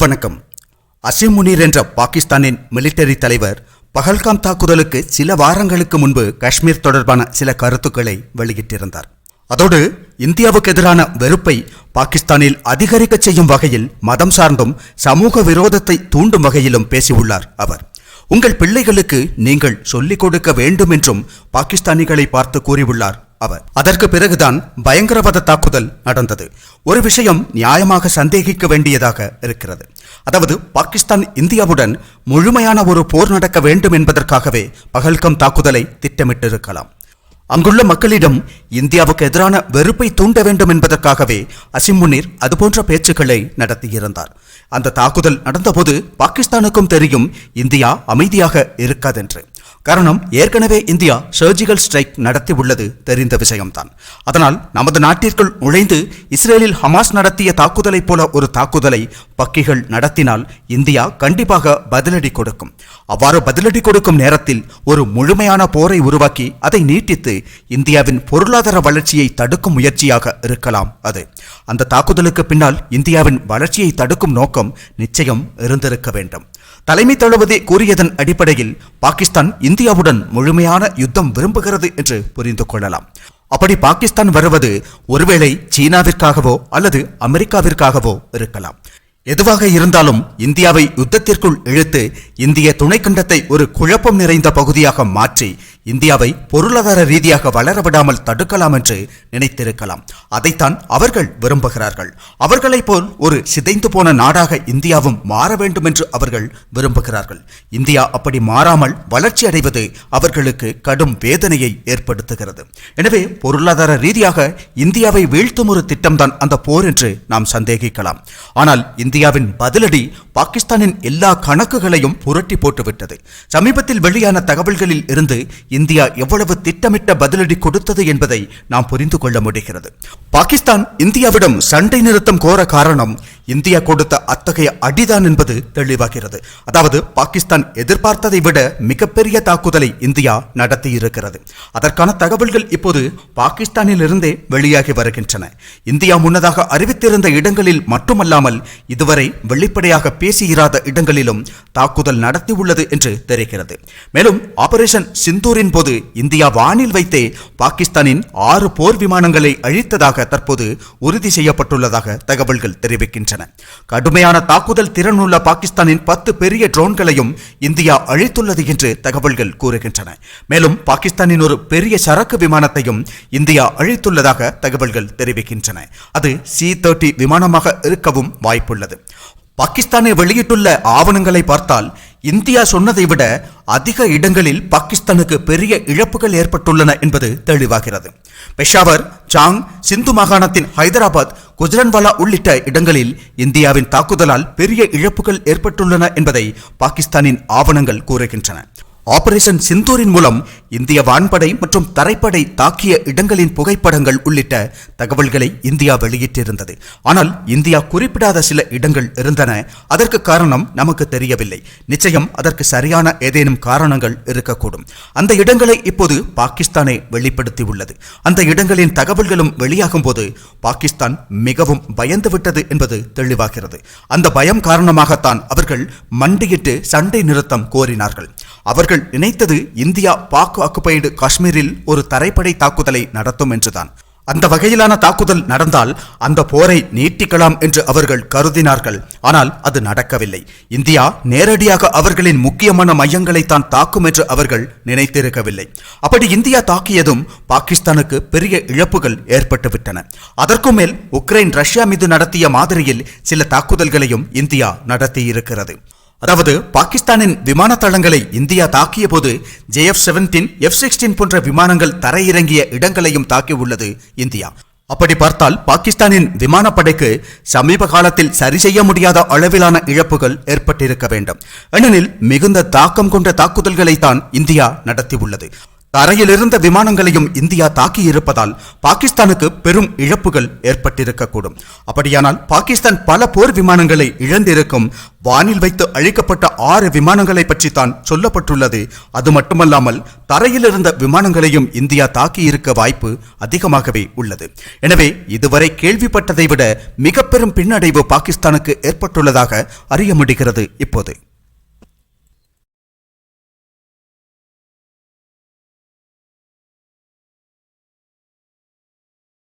வணக்கம். அசிம் முனீர் என்ற பாகிஸ்தானின் மிலிட்டரி தலைவர் பகல்காம் தாக்குதலுக்கு சில வாரங்களுக்கு முன்பு காஷ்மீர் தொடர்பான சில கருத்துக்களை வெளியிட்டிருந்தார். அதோடு இந்தியாவுக்கு எதிரான வெறுப்பை பாகிஸ்தானில் அதிகரிக்கச் செய்யும் வகையில் மதம் சார்ந்தும் சமூக விரோதத்தை தூண்டும் வகையிலும் பேசியுள்ளார் அவர். உங்கள் பிள்ளைகளுக்கு நீங்கள் சொல்லிக் கொடுக்க வேண்டும் என்றும் பாகிஸ்தானிகளை பார்த்து கூறியுள்ளார் அவர். அதற்கு பிறகுதான் பயங்கரவாத தாக்குதல் நடந்தது. ஒரு விஷயம் நியாயமாக சந்தேகிக்க வேண்டியதாக இருக்கிறது. அதாவது பாகிஸ்தான் இந்தியாவுடன் முழுமையான ஒரு போர் நடக்க வேண்டும் என்பதற்காகவே பகல்கம் தாக்குதலை திட்டமிட்டிருக்கலாம். அங்குள்ள மக்களிடம் இந்தியாவுக்கு எதிரான வெறுப்பை தூண்ட வேண்டும் என்பதற்காகவே அசிம் முனீர் அதுபோன்ற பேச்சுக்களை நடத்தியிருந்தார். அந்த தாக்குதல் நடந்தபோது பாகிஸ்தானுக்கும் தெரியும் இந்தியா அமைதியாக இருக்காதென்று. காரணம் ஏற்கனவே இந்தியா சர்ஜிக்கல் ஸ்ட்ரைக் நடத்தி உள்ளது தெரிந்த விஷயம்தான். அதனால் நமது நாட்டிற்குள் நுழைந்து இஸ்ரேலில் ஹமாஸ் நடத்திய தாக்குதலைப் போல ஒரு தாக்குதலை பக்கிகள் நடத்தினால் இந்தியா கண்டிப்பாக பதிலடி கொடுக்கும். அவ்வாறு பதிலடி கொடுக்கும் நேரத்தில் ஒரு முழுமையான போரை உருவாக்கி அதை நீட்டித்து இந்தியாவின் பொருளாதார வளர்ச்சியை தடுக்கும் முயற்சியாக இருக்கலாம் அது. அந்த தாக்குதலுக்கு பின்னால் இந்தியாவின் வளர்ச்சியை தடுக்கும் நோக்கம் நிச்சயம் இருந்திருக்க வேண்டும். தலைமை தளபதி கூறியதன் அடிப்படையில் பாகிஸ்தான் இந்தியாவுடன் முழுமையான யுத்தம் விரும்புகிறது என்று புரிந்து கொள்ளலாம். அப்படி பாகிஸ்தான் வருவது ஒருவேளை சீனாவிற்காகவோ அல்லது அமெரிக்காவிற்காகவோ இருக்கலாம். எதுவாக இருந்தாலும் இந்தியாவை யுத்தத்திற்குள் இழுத்து இந்திய துணைக்கண்டத்தை ஒரு குழப்பம் நிறைந்த பகுதியாக மாற்றி இந்தியாவை பொருளாதார ரீதியாக வளர விடாமல் தடுக்கலாம் என்று நினைத்திருக்கலாம். அதைத்தான் அவர்கள் விரும்புகிறார்கள். அவர்களைப் போல் ஒரு சிதைந்து போன நாடாக இந்தியாவும் மாற வேண்டும் என்று அவர்கள் விரும்புகிறார்கள். இந்தியா அப்படி மாறாமல் வளர்ச்சி அடைவது அவர்களுக்கு கடும் வேதனையை ஏற்படுத்துகிறது. எனவே பொருளாதார ரீதியாக இந்தியாவை வீழ்த்தும் ஒரு திட்டம்தான் அந்த போர் என்று நாம் சந்தேகிக்கலாம். ஆனால் இந்தியாவின் பதிலடி பாகிஸ்தானின் எல்லா கணக்குகளையும் புரட்டி போட்டுவிட்டது. சமீபத்தில் வெளியான தகவல்களில் இருந்து இந்தியா எவ்வளவு திட்டமிட்ட பதிலடி கொடுத்தது என்பதை நாம் புரிந்து கொள்ள முடிகிறது. பாகிஸ்தான் இந்தியாவிடம் சண்டை நிறுத்தம் கோர காரணம் இந்தியா கொடுத்த அத்தகைய அடிதான் என்பது தெளிவாகிறது. அதாவது பாகிஸ்தான் எதிர்பார்த்ததை விட மிகப்பெரிய தாக்குதலை இந்தியா நடத்தி இருக்கிறது அதற்கான தகவல்கள் இப்போது பாகிஸ்தானிலிருந்தே வெளியாகி வருகின்றன. இந்தியா முன்னதாக அறிவித்திருந்த இடங்களில் மட்டுமல்லாமல் இது இதுவரை வெளிப்படையாக பேசியிராத இடங்களிலும் தாக்குதல் நடத்தியுள்ளது என்று தெரிகிறது. மேலும் ஆபரேஷன் சிந்தூரின் போது இந்தியா வானில் வைத்தே பாகிஸ்தானின் ஆறு போர் விமானங்களை அழித்ததாக தற்போது உறுதி செய்யப்பட்டுள்ளதாக தகவல்கள் தெரிவிக்கின்றன. கடுமையான தாக்குதல் திறனுள்ள பாகிஸ்தானின் பத்து பெரிய ட்ரோன்களையும் இந்தியா அழித்துள்ளது என்று தகவல்கள் கூறுகின்றன. மேலும் பாகிஸ்தானின் ஒரு பெரிய சரக்கு விமானத்தையும் இந்தியா அழித்துள்ளதாக தகவல்கள் தெரிவிக்கின்றன. அது சி தேர்ட்டி விமானமாக இருக்கவும் வாய்ப்புள்ளது. பாகிஸ்தானை வெளியிட்டுள்ள ஆவணங்களை பார்த்தால் இந்தியா சொன்னதை விட அதிக இடங்களில் பாகிஸ்தானுக்கு பெரிய இழப்புகள் ஏற்பட்டுள்ளன என்பது தெளிவாகிறது. பெஷாவர் சாங் சிந்து மாகாணத்தின் ஹைதராபாத் குஜரன்வாலா உள்ளிட்ட இடங்களில் இந்தியாவின் தாக்குதலால் பெரிய இழப்புகள் ஏற்பட்டுள்ளன என்பதை பாகிஸ்தானின் ஆவணங்கள் கூறுகின்றன. ஆபரேஷன் சிந்தூரின் மூலம் இந்திய வான்படை மற்றும் தரைப்படை தாக்கிய இடங்களின் புகைப்படங்கள் உள்ளிட்ட தகவல்களை இந்தியா வெளியிட்டிருந்தது. ஆனால் இந்தியா குறிப்பிடாத சில இடங்கள் இருந்தன. அதற்கு காரணம் நமக்கு தெரியவில்லை. நிச்சயம் அதற்கு சரியான ஏதேனும் காரணங்கள் இருக்கக்கூடும். அந்த இடங்களை இப்போது பாகிஸ்தானை வெளிப்படுத்தி உள்ளது அந்த இடங்களின் தகவல்களும் வெளியாகும் போது பாகிஸ்தான் மிகவும் பயந்துவிட்டது என்பது தெளிவாகிறது. அந்த பயம் காரணமாகத்தான் அவர்கள் மண்டியிட்டு சண்டை நிறுத்தம் கோரினார்கள். அவர்கள் அவர்கள் நினைத்தது இந்தியா பாக் ஆக்குபைடு காஷ்மீரில் ஒரு தரைப்படை தாக்குதலை நடத்தும் என்றுதான். அந்த வகையிலான தாக்குதல் நடந்தால் அந்த போரை நீட்டிக்கலாம் என்று அவர்கள் கருதினார்கள். ஆனால் அது நடக்கவில்லை. இந்தியா நேரடியாக அவர்களின் முக்கியமான மையங்களை தான் தாக்கும் என்று அவர்கள் நினைத்திருக்கவில்லை. அப்படி இந்தியா தாக்கியதும் பாகிஸ்தானுக்கு பெரிய இழப்புகள் ஏற்பட்டுவிட்டன. அதற்கும் மேல் உக்ரைன் ரஷ்யா மீது நடத்திய மாதிரியில் சில தாக்குதல்களையும் இந்தியா நடத்தியிருக்கிறது. அதாவது பாகிஸ்தானின் விமான தளங்களை இந்தியா தாக்கிய போது ஜேஎஃப் செவன்டீன் எஃப் சிக்ஸ்டீன் போன்ற விமானங்கள் தரையிறங்கிய இடங்களையும் தாக்கியுள்ளது இந்தியா. அப்படி பார்த்தால் பாகிஸ்தானின் விமானப்படைக்கு சமீப காலத்தில் சரி செய்ய முடியாத அளவிலான இழப்புகள் ஏற்பட்டிருக்க வேண்டும். ஏனெனில் மிகுந்த தாக்கம் கொண்ட தாக்குதல்களை தான் இந்தியா நடத்தியுள்ளது. தரையிலிருந்த விமானங்களையும் இந்தியா தாக்கியிருப்பதால் பாகிஸ்தானுக்கு பெரும் இழப்புகள் ஏற்பட்டிருக்கக்கூடும். அப்படியானால் பாகிஸ்தான் பல போர் விமானங்களை இழந்திருக்கும். வானில் வைத்து அழிக்கப்பட்ட ஆறு விமானங்களை பற்றி தான் சொல்லப்பட்டுள்ளது. அது மட்டுமல்லாமல் தரையில் இருந்த விமானங்களையும் இந்தியா தாக்கியிருக்க வாய்ப்பு அதிகமாகவே உள்ளது. எனவே இதுவரை கேள்விப்பட்டதை விட மிக பெரும் பின்னடைவு பாகிஸ்தானுக்கு ஏற்பட்டுள்ளதாக அறிய முடிகிறது இப்போது.